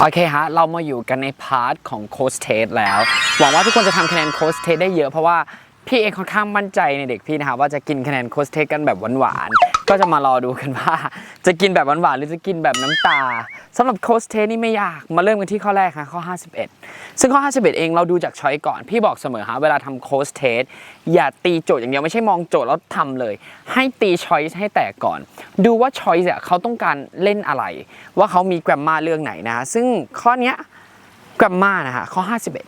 โอเคฮะ เรามาอยู่กันในพาร์ทของโค้ชเทสแล้ว หวังว่าทุกคนจะทำคะแนนโค้ชเทสได้เยอะเพราะว่า พี่เองค่อนข้างมั่นใจในเด็กพี่นะครับว่าจะกินคะแนนโค้ชเทสกันแบบหวานๆก็จะมารอดูกันว่า จะกินแบบหวานๆหรือจะกินแบบน้ำตาสำหรับโค้ชเทสนี่ไม่ยากมาเริ่มกันที่ข้อแรกฮะข้อ 51 ซึ่งข้อ 51 เองเราดูจากช้อยก่อน พี่บอกเสมอฮะเวลาทำโค้ชเทสอย่าตีโจทย์อย่างเดียวไม่ใช่มองโจทย์แล้วทำเลย ให้ตีช้อยให้แตกก่อน ดูว่าช้อยเนี่ยเขาต้องการเล่นอะไร ว่าเขามีแกรมมาเรื่องไหนนะซึ่งข้อเนี้ยกรา m มานะฮะข้อ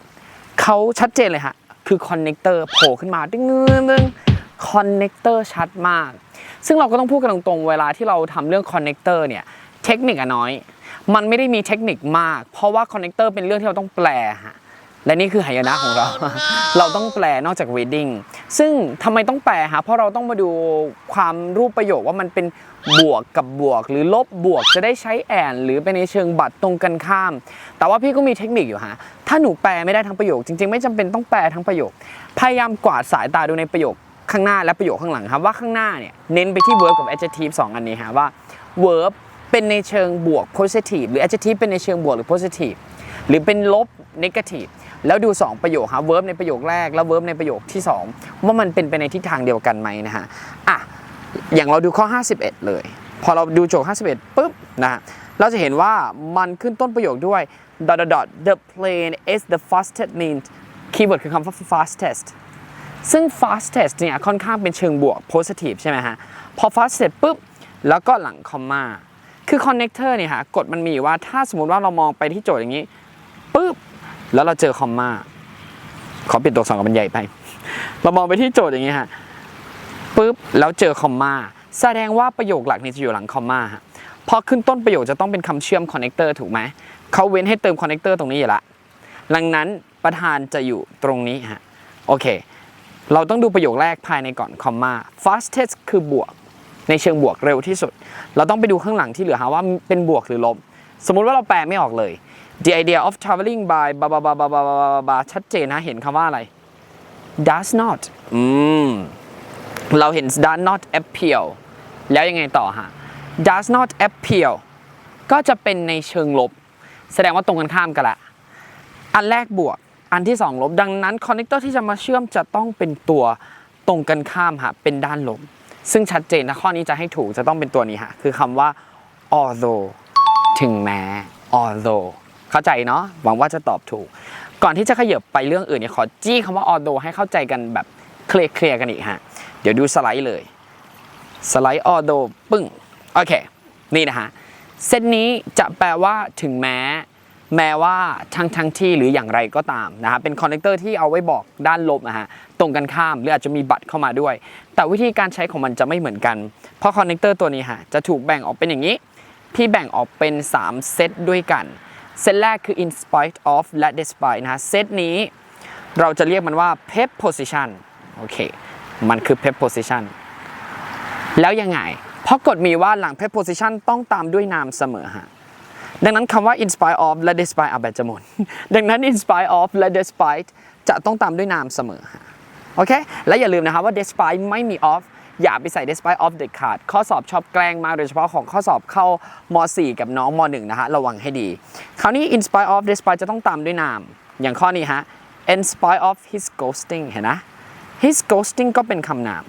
51เขาชัดเจนเลยฮะ คือคอนเน c เตอร์โผล่ขึ้นมาดึงดึงคอนเน c เตอร์ชัดมาก ซึ่งเราก็ต้องพูดกันตรงๆ เวลาที่เราทำเรื่องคอนเน c เตอร์เนี่ย เทคนิคอะน้อย มันไม่ได้มีเทคนิคมาก เพราะว่าคอนเน c เตอร์เป็นเรื่องที่เราต้องแปลฮะ และนี่คือหายนะของเรา เราต้องแปลนอกจาก reading ซึ่งทำไมต้องแปลฮะเพราะเราต้องมาดูความรูปประโยคว่ามันเป็นบวกกับบวก หรือลบบวกจะได้ใช้แอน หรือเป็นในเชิงบัตรตรงกันข้าม แต่ว่าพี่ก็มีเทคนิคอยู่ฮะถ้าหนูแปลไม่ได้ทั้งประโยค จริง ๆ ไม่จำเป็นต้องแปลทั้งประโยค พยายามกวาดสายตาดูในประโยคข้างหน้าและประโยคข้างหลังครับว่าข้างหน้าเนี่ยเน้นไปที่ verb กับ adjective สองอันนี้ฮะว่า verb เป็นในเชิงบวก positive หรือ adjective เป็นในเชิงบวกหรือ positive หรือเป็นลบ negative แล้วดู 2 ประโยคครับ verb ในประโยคแรก แล้ว verb ในประโยคที่ 2 ว่ามันเป็นไปในทิศทางเดียวกันไหมนะฮะอะอย่างเราดูข้อ 51 เลย พอเราดูโจทย์51ปุ๊บนะฮะเราจะเห็นว่ามันขึ้นต้นประโยคด้วย dot dot dot the plane is the fastest means keyword คือคำว่า fastest ซึ่ง fastest เนี่ยค่อนข้างเป็นเชิงบวก positive ใช่ไหมฮะ พอ fastest ปุ๊บ แล้วก็หลังคอมมา คือ connector เนี่ยฮะกฎมันมีอยู่ว่าถ้าสมมติว่าเรามองไปที่โจทย์อย่างนี้ปุ๊บ แล้วเราเจอคอมมาขอปิดตัวสองกับมันใหญ่ไป เรามองไปที่โจทย์อย่างนี้ฮะปุ๊บแล้วเจอคอมมาแสดงว่าประโยคหลักนี่จะอยู่หลังคอมมาฮะพอขึ้นต้นประโยคจะต้องเป็นคำเชื่อมคอนเนคเตอร์ถูกไหมเขาเว้นให้เติมคอนเนคเตอร์ตรงนี้อยู่ละดังนั้นประธานจะอยู่ตรงนี้ฮะโอเค เราต้องดูประโยคแรกภายในก่อนคอมมา fastest คือบวก ในเชิงบวกเร็วที่สุด เราต้องไปดูข้างหลังที่เหลือฮะว่าเป็นบวกหรือลบ สมมุติว่าเราแปลไม่ออกเลย the idea of traveling by บาบาบาบาบาบาบาชัดเจนนะเห็นคำว่าอะไร does not อืมเราเห็น does not appeal แล้วยังไงต่อฮะ does not appeal ก็จะเป็นในเชิงลบ แสดงว่าตรงกันข้ามกันละ อันแรกบวก อันที่ 2 ลบ ดังนั้นคอนเนคเตอร์ที่จะมาเชื่อมจะต้องเป็นตัวตรงกันข้ามฮะเป็นด้านลบ ซึ่งชัดเจนนะข้อนี้จะให้ถูกจะต้องเป็นตัวนี้ฮะคือคำว่า although ถึงแม้ although เข้าใจเนาะหวังว่าจะตอบถูก ก่อนที่จะขยับไปเรื่องอื่นเนี่ยขอจี้คำว่า although ให้เข้าใจกันแบบเคลียร์ๆกันอีกฮะเดี๋ยวดูสไลด์เลย สไลด์ although ปึ้งโอเค นี่นะฮะเซตนี้จะแปลว่าถึงแม้ แม้ว่าทั้งทั้งที่หรืออย่างไรก็ตามนะฮะเป็นคอนเนคเตอร์ที่เอาไว้บอกด้านลบนะฮะตรงกันข้ามหรืออาจจะมีบัตรเข้ามาด้วย แต่วิธีการใช้ของมันจะไม่เหมือนกัน เพราะคอนเนคเตอร์ตัวนี้ฮะจะถูกแบ่งออกเป็นอย่างนี้ พี่แบ่งออกเป็น 3 เซตด้วยกัน เซตแรกคือ in spite of และ despite นะฮะเซตนี้เราจะเรียกมันว่า pep position โอเค มันคือ pep position แล้วยังไง เพราะกฎมีว่าหลัง preposition ต้องตามด้วยนามเสมอฮะดังนั้นคำว่า in spite of และ despite อาแบบจะหมดดังนั้น in spite of และ despite จะต้องตามด้วยนามเสมอ โอเค และอย่าลืมนะครับว่า despite ไม่มี off อย่าไปใส่ despite of เด็ดขาด ข้อสอบชอบแกล้งมากโดยเฉพาะของข้อสอบเข้าม .4 กับน้องม .1 นะฮะระวังให้ดี คราวนี้ in spite of despite จะต้องตามด้วยนาม อย่างข้อนี้ฮะ in spite of his ghosting เห็นนะ his ghosting ก็เป็นคำนาม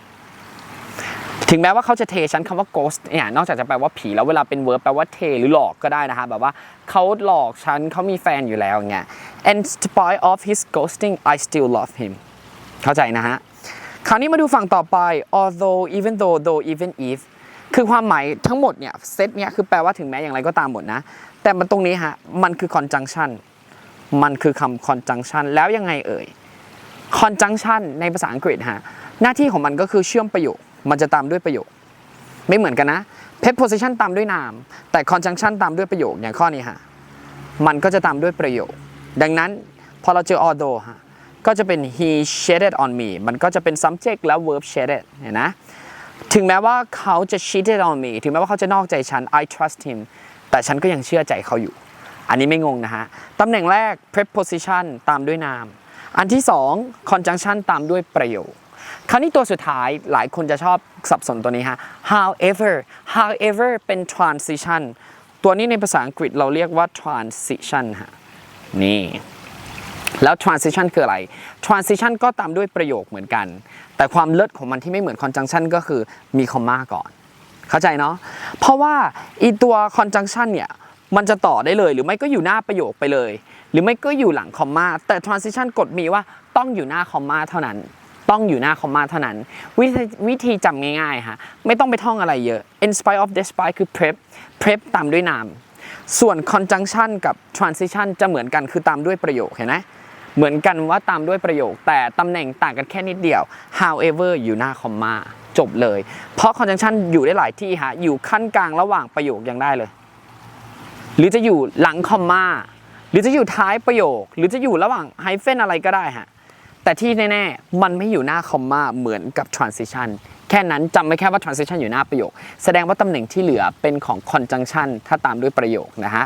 ถึงแม้ว่าเขาจะเทฉันคำว่า ghost เนี่ยนอกจากจะแปลว่าผีแล้วเวลาเป็น verb แปลว่าเทหรือหลอกก็ได้นะฮะแบบว่าเขาหลอกฉันเขามีแฟนอยู่แล้วอย่างเงี้ย and spite of his ghosting I still love him เข้าใจนะฮะ คราวนี้มาดูฝั่งต่อไป although even though though even if คือความหมายทั้งหมดเนี่ยเซตเนี่ยคือแปลว่าถึงแม้อย่างไรก็ตามหมดนะ แต่มันตรงนี้ฮะ มันคือ conjunction มันคือคำ conjunction แล้วยังไงเอ่ย conjunction ในภาษาอังกฤษฮะ หน้าที่ของมันก็คือเชื่อมประโยค มันจะตามด้วยประโยค ไม่เหมือนกันนะ preposition ตามด้วยนาม แต่ conjunction ตามด้วยประโยคอย่างข้อนี้ฮะ มันก็จะตามด้วยประโยค ดังนั้นพอเราเจอ although ฮะ ก็จะเป็น he cheated on me มันก็จะเป็น subject แล้ว verb cheated เห็นนะถึงแม้ว่าเขาจะ cheated on me ถึงแม้ว่าเขาจะนอกใจฉัน I trust him แต่ฉันก็ยังเชื่อใจเขาอยู่ อันนี้ไม่งงนะฮะ ตำแหน่งแรก preposition ตามด้วยนาม อันที่สอง conjunction ตามด้วยประโยคคราวนี้ตัวสุดท้ายหลายคนจะชอบสับสนตัวนี้ฮะ however however เป็น transition ตัวนี้ในภาษาอังกฤษเราเรียกว่า transition ฮะนี่ แล้ว transition คืออะไร transition ก็ตามด้วยประโยคเหมือนกัน แต่ความเลิศของมันที่ไม่เหมือน conjunction ก็คือมีคอมมาก่อน เข้าใจเนาะ เพราะว่าอีตัว conjunction เนี่ยมันจะต่อได้เลย หรือไม่ก็อยู่หน้าประโยคไปเลย หรือไม่ก็อยู่หลังคอมมาแต่ transition กฎมีว่าต้องอยู่หน้าคอมมาเท่านั้น ต้องอยู่หน้าคอมมาเท่านั้น วิธีวิธีจำง่ายๆฮะไม่ต้องไปท่องอะไรเยอะ in spite of despite คือ prep prep ตามด้วยนาม ส่วน conjunction กับ transition จะเหมือนกันคือตามด้วยประโยคเห็นไหม เหมือนกันว่าตามด้วยประโยค แต่ตำแหน่งต่างกันแค่นิดเดียว however อยู่หน้าคอมมาจบเลย เพราะ conjunction อยู่ได้หลายที่ฮะ อยู่ขั้นกลางระหว่างประโยคยังได้เลย หรือจะอยู่หลังคอมมาหรือจะอยู่ท้ายประโยค หรือจะอยู่ระหว่างไฮเฟนอะไรก็ได้ฮะ แต่ที่แน่ๆ มันไม่อยู่หน้าคอมมาเหมือนกับ transition แค่นั้นจำไว้แค่ว่า transition อยู่หน้าประโยค แสดงว่าตำแหน่งที่เหลือเป็นของ conjunction ถ้าตามด้วยประโยคนะฮะ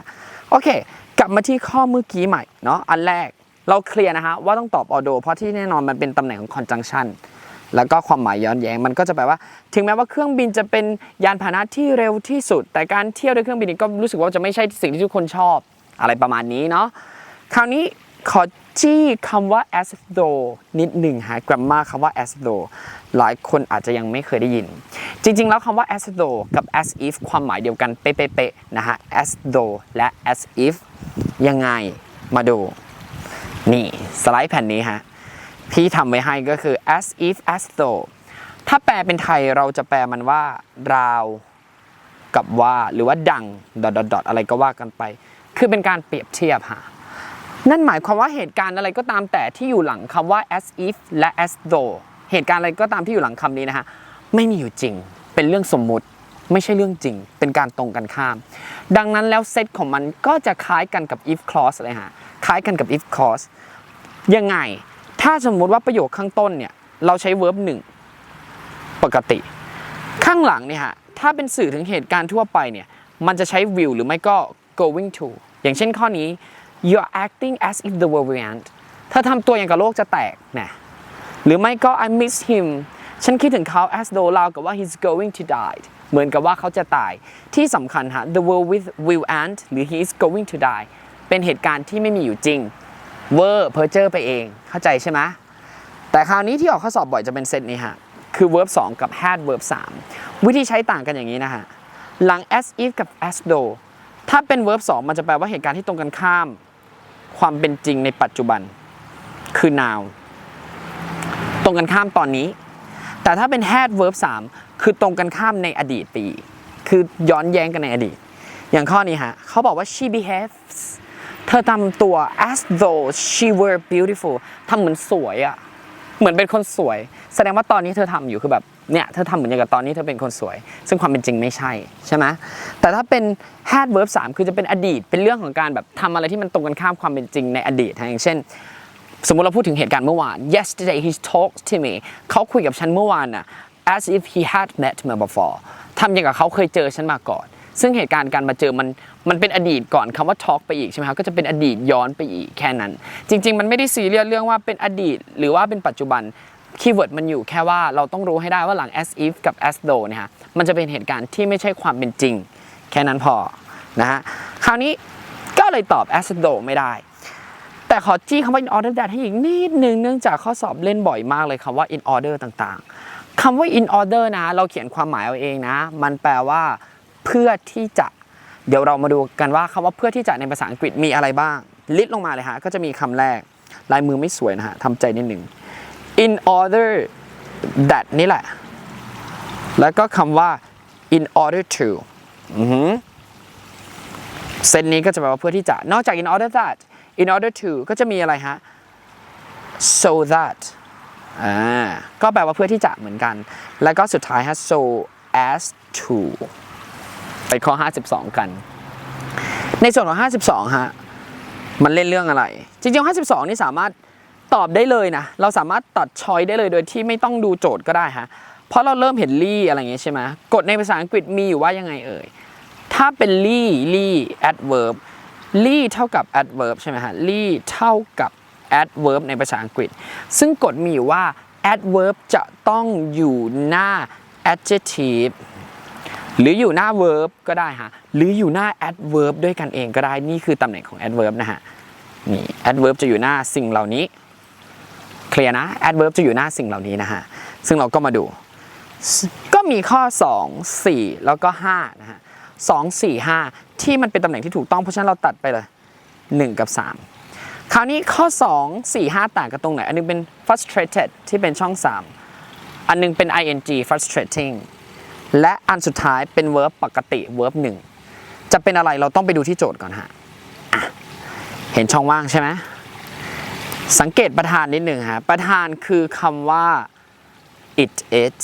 โอเค กลับมาที่ข้อเมื่อกี้ใหม่เนาะ อันแรก เราเคลียร์นะฮะว่าต้องตอบ auto เพราะที่แน่นอนมันเป็นตำแหน่งของ conjunction แล้วก็ความหมายย้อนแย้งมันก็จะแปลว่า ถึงแม้ว่าเครื่องบินจะเป็นยานพาหนะที่เร็วที่สุด แต่การเที่ยวด้วยเครื่องบินนี่ก็รู้สึกว่าจะไม่ใช่สิ่งที่ทุกคนชอบอะไรประมาณนี้เนาะคราวนี้ขอจี้คำว่า as though นิดหนึ่งฮะ grammar คำว่า as though หลายคนอาจจะยังไม่เคยได้ยิน จริง ๆ แล้วคำว่า as though กับ as if ความหมายเดียวกันเป๊ะๆนะฮะ as though และ as if ยังไงมาดู นี่สไลด์แผ่นนี้ฮะพี่ทำไว้ให้ก็คือ as if as though ถ้าแปลเป็นไทยเราจะแปลมันว่า ราวกับว่าหรือว่าดังดอทดอทอะไรก็ว่ากันไป คือเป็นการเปรียบเทียบฮะนั่นหมายความว่าเหตุการณ์อะไรก็ตามแต่ที่อยู่หลังคำว่า as if และ as though เหตุการณ์อะไรก็ตามที่อยู่หลังคำนี้นะฮะไม่มีอยู่จริง เป็นเรื่องสมมุติไม่ใช่เรื่องจริง เป็นการตรงกันข้าม ดังนั้นแล้วเซตของมันก็จะคล้ายกันกับ if clause เลยฮะ คล้ายกันกับ if cause ยังไง ถ้าสมมุติว่าประโยคข้างต้นเนี่ยเราใช้ verb หนึ่งปกติ ข้างหลังเนี่ยฮะถ้าเป็นสื่อถึงเหตุการณ์ทั่วไปเนี่ยมันจะใช้ will หรือไม่ก็ going to อย่างเช่นข้อนี้ you're acting as if the world will end เธอทำตัวอย่างกับโลกจะแตกนะหรือไม่ก็ I miss him ฉันคิดถึงเขา as though ราวกับว่า he's going to die เหมือนกับว่าเขาจะตาย ที่สำคัญฮะ the world with will end หรือ he is going to die เป็นเหตุการณ์ที่ไม่มีอยู่จริงเวอร์เพอเจอร์ไปเองเข้าใจใช่ไหมแต่คราวนี้ที่ออกข้อสอบบ่อยจะเป็นเซตนี้ฮะคือ verb 2 กับ had verb 3 วิธีใช้ต่างกันอย่างนี้นะฮะ หลัง as if กับ as though ถ้าเป็น verb 2 มันจะแปลว่าเหตุการณ์ที่ตรงกันข้าม ความเป็นจริงในปัจจุบัน คือ now ตรงกันข้ามตอนนี้ แต่ถ้าเป็น had verb 3 คือตรงกันข้ามในอดีตปี คือย้อนแย้งกันในอดีต อย่างข้อนี้ฮะเขาบอกว่า she behaves เธอทำตัว as though she were beautiful ทำเหมือนสวยอะเหมือนเป็นคนสวย แสดงว่าตอนนี้เธอทำอยู่คือแบบเนี่ยเธอทำเหมือนอย่างกับตอนนี้เธอเป็นคนสวย ซึ่งความเป็นจริงไม่ใช่ใช่ไหมแต่ถ้าเป็น had verb 3 คือจะเป็นอดีต เป็นเรื่องของการแบบทำอะไรที่มันตรงกันข้ามความเป็นจริงในอดีตอย่างเช่น สมมติเราพูดถึงเหตุการณ์เมื่อวาน yesterday he talked to me เขาคุยกับฉันเมื่อวานน่ะ as if he had met me before ทำอย่างกับเขาเคยเจอฉันมาก่อน ซึ่งเหตุการณ์การมาเจอมันมันเป็นอดีตก่อนคำว่า talk ไปอีกใช่ไหมครับก็จะเป็นอดีตย้อนไปอีกแค่นั้น จริง ๆ มันไม่ได้ซีเรียสเรื่องว่าเป็นอดีต หรือว่าเป็นปัจจุบันคีย์เวิร์ดมันอยู่แค่ว่าเราต้องรู้ให้ได้ว่าหลัง as if กับ as though เนี่ยฮะมันจะเป็นเหตุการณ์ที่ไม่ใช่ความเป็นจริง แค่นั้นพอนะฮะคราวนี้ก็เลยตอบ as though ไม่ได้ แต่ขอจี้คำว่า in order that ให้อีกนิดนึงเนื่องจากข้อสอบเล่นบ่อยมากเลยคำว่า in order ต่างๆคำว่า in order นะ เราเขียนความหมายเอาเองนะ มันแปลว่า เพื่อที่จะเดี๋ยวเรามาดูกันว่าคำว่าเพื่อที่จะในภาษาอังกฤษมีอะไรบ้าง ลิสต์ลงมาเลยฮะ ก็จะมีคำแรก ลายมือไม่สวยนะฮะทำใจนิดหนึ่ง in order that นี่แหละ แล้วก็คำว่า in order to เซนนี้ก็จะแปลว่าเพื่อที่จะ นอกจาก in order that in order to ก็จะมีอะไรฮะ so that อ่า ก็แปลว่าเพื่อที่จะเหมือนกัน แล้วก็สุดท้ายฮะ so as to ไปข้อ 52 กัน ในส่วนของ 52 ฮะ มันเล่นเรื่องอะไร จริงๆ 52 นี่สามารถตอบได้เลยนะ เราสามารถตัดชอยได้เลยโดยที่ไม่ต้องดูโจทย์ก็ได้ฮะ เพราะเราเริ่มเห็นลี่อะไรอย่างเงี้ยใช่ไหมกฎในภาษาอังกฤษมีอยู่ว่ายังไงเอ่ย ถ้าเป็นลี่ลี่ adverb ลี่เท่ากับ adverb ใช่ไหมฮะ ลี่เท่ากับ adverb ในภาษาอังกฤษ ซึ่งกฎมีอยู่ว่า adverb จะต้องอยู่หน้า adjective หรืออยู่หน้า verb ก็ได้ฮะหรืออยู่หน้า adverb ด้วยกันเองก็ได้นี่คือตำแหน่งของ adverb นะฮะนี่ adverb จะอยู่หน้าสิ่งเหล่านี้เคลียร์นะ adverb จะอยู่หน้าสิ่งเหล่านี้นะฮะซึ่งเราก็มาดูก็มีข้อ 2 4 แล้วก็5นะฮะ2 4 5ที่มันเป็นตำแหน่งที่ถูกต้องเพราะฉะนั้นเราตัดไปเลย 1 กับ 3 คราวนี้ข้อ 2 4 5 ต่างกันตรงไหน อันนึงเป็น frustrated ที่เป็นช่อง 3 อันนึงเป็น ing frustrating และอันสุดท้ายเป็น verb ปกติ verb 1จะเป็นอะไรเราต้องไปดูที่โจทย์ก่อนฮะอะเห็นช่องว่างใช่ไหมสังเกตประธานนิดหนึ่งฮะประธานคือคำว่า it is